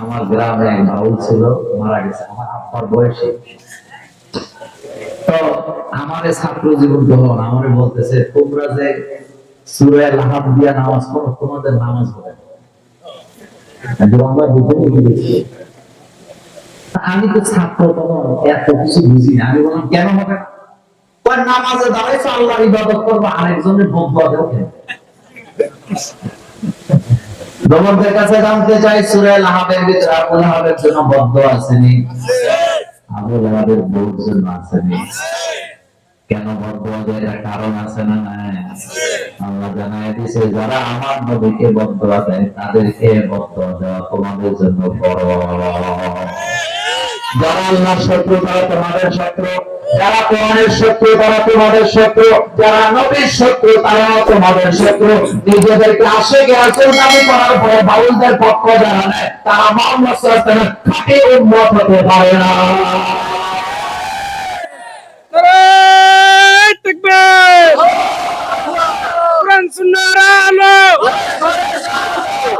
আমার গ্রামে এক বাউল ছিল, মারা গেছে। আমার আব্বার বয়সে। তো আমার ছাত্র জীবন তখন আমার বলতেছে, তোমরা যে লাহাব দিয়া নামাজ পড়ো, তোমাদের নামাজ হবে আমি তো ছাত্র তখন এত কিছু বুঝি না। আমি বললাম, কেন হবে নামাজে দাঁড়াইছো, আল্লাহর ইবাদত করব, আরেকজনের তোমাদের কাছে জানতে চাই, সুরে লাহাবের ভিতরে জন্য বদ্ধ আসেনি আবু জন্য আসেনি কেন কারণ আছে না আল্লাহ জানাই দিছে, যারা আমার নবীকে বদ্ধ দেয় তাদেরকে বদ্ধ দেওয়া তোমাদের জন্য বড়। যারা আল্লাহর শত্রু তারা তোমাদের শত্রু। যারা কোরআনের শত্রু তারা তোমাদের শত্রু। যারা নবীর শত্রু তারাও তোমাদের শত্রু। নিজেদেরকে আশেকে আসল দাবি করার পরে বাউলদের পক্ষ যারা নেয় তারা মোহাম্মদ সাল্লাল্লাহু আলাইহি ওয়াসাল্লামের খাঁটি উম্মত হতে পারে না।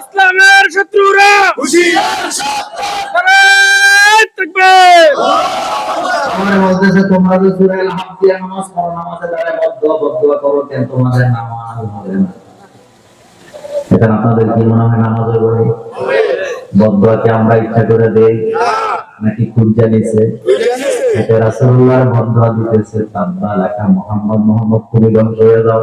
ইসলামের শত্রুরা। নারায় আমার বলতেছে, তোমরা যে সূরা আল-হাম দিয়ে নামাজ পড়ো নামাজে দাঁড়ায় বদ্ধ বদ্ধ করো, কেন তোমাদের নামাজ হবে না? এটা আপনাদের কি মনে হয় নামাজ হবে বদ্ধ কি আমরা ইচ্ছা করে দেই? নাকি খুব জানিছে এটা রাসূলুল্লাহর বদ্ধ দিতেছে তাব্বা লাকা মুহাম্মদ মুহাম্মদ, তুমি ধ্বংস হয়ে যাও।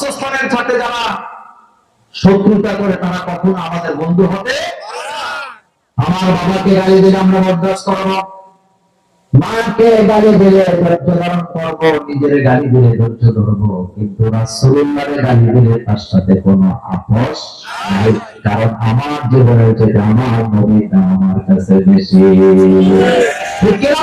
সাল্লামের সাথে যারা শত্রুতা করে তারা কখনো আমাদের বন্ধু হবে? আমার বাবাকে গালি দিলে আমরা বরদাস্ত করব। মাকে দিলে ধৈর্য ধারণ করব, নিজের গালি দিলে ধৈর্য ধরবো। কিন্তু গালি দিলে তার সাথে কোনো আপোষ নাই, কারণ আমার জীবনের চেয়ে আমার নবীটা আমার কাছে বেশি। ঠিক কিনা?